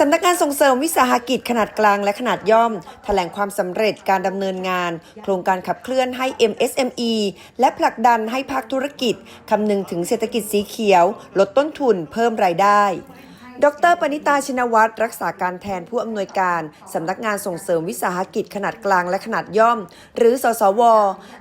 สำนักงานส่งเสริมวิสาหกิจขนาดกลางและขนาดย่อม แถลงความสำเร็จการดำเนินงาน โครงการขับเคลื่อนให้ MSME และผลักดันให้ภาคธุรกิจคำนึงถึงเศรษฐกิจสีเขียว ลดต้นทุนเพิ่มรายได้ ดรปณิตาชินวัตรรักษาการแทนผู้อำนวยการสำนักงานส่งเสริมวิสาหกิจขนาดกลางและขนาดย่อม หรือ สสว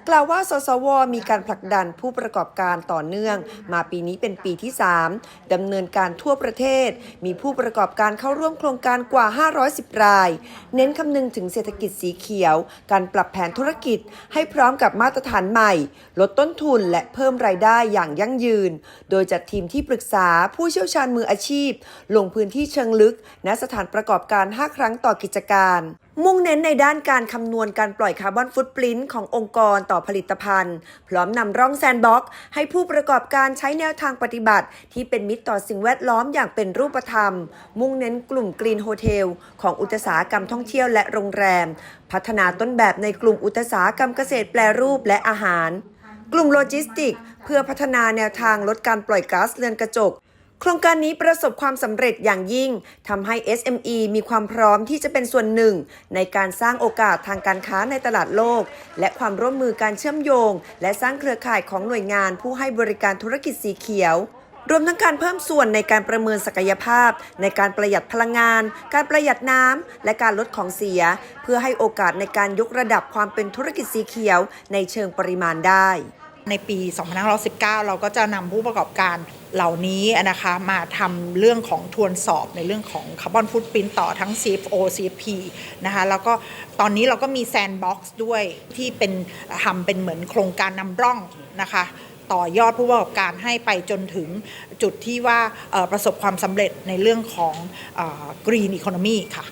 กล่าวว่า สสว มีการผลักดันผู้ประกอบการต่อเนื่อง มาปีนี้เป็นปีที่ 3ดำเนินการทั่วประเทศ มีผู้ประกอบการเข้าร่วมโครงการกว่า 510 ราย เน้นคำนึงถึงเศรษฐกิจสีเขียว การปรับแผนธุรกิจ ให้พร้อมกับมาตรฐานใหม่ ลดต้นทุนและเพิ่มรายได้อย่างยั่งยืน โดยจัดทีมที่ปรึกษาผู้เชี่ยวชาญมืออาชีพลงพื้นที่เชิงลึก ณ สถานประกอบการ 5 ครั้งต่อกิจการ มุ่งเน้นในด้านการคำนวณการปล่อยคาร์บอนฟุตปรินต์ขององค์กรต่อผลิตภัณฑ์ พร้อมนำร่องแซนบ็อกให้ผู้ประกอบการใช้แนวทางปฏิบัติ ที่เป็นมิตรต่อสิ่งแวดล้อมอย่างเป็นรูปธรรม มุ่งเน้นกลุ่มกรีนโฮเทลของอุตสาหกรรมท่องเที่ยวและโรงแรม พัฒนาต้นแบบในกลุ่มอุตสาหกรรมเกษตรแปรรูปและอาหาร กลุ่มโลจิสติก เพื่อพัฒนาแนวทางลดการปล่อยก๊าซเรือนกระจก โครงการนี้ประสบความสำเร็จอย่างยิ่งทำให้ SME มีความพร้อมที่จะเป็นส่วนหนึ่ง ในการสร้างโอกาสทางการค้าในตลาดโลก และความร่วมมือการเชื่อมโยง และสร้างเครือข่ายของหน่วยงานผู้ให้บริการธุรกิจสีเขียว รวมทั้งการเพิ่มส่วนในการประเมินศักยภาพ ในการประหยัดพลังงาน การประหยัดน้ำและการลดของเสีย เพื่อให้โอกาสในการยกระดับความเป็นธุรกิจสีเขียว ในเชิงปริมาณได้ ในปี 2519 เราก็จะนำผู้ประกอบการ เหล่านี้นะคะมาทำเรื่องของทวนสอบในเรื่องของคาร์บอนฟุตปรินต่อทั้ง CFO CFP นะคะแล้วก็ตอนนี้เราก็มีแซนด์บ็อกซ์ด้วยที่เป็นทำเป็นเหมือนโครงการนำร่องนะคะต่อยอดผู้ประกอบการให้ไปจนถึงจุดที่ว่าประสบความสำเร็จในเรื่องของกรีนอีโคโนมีค่ะ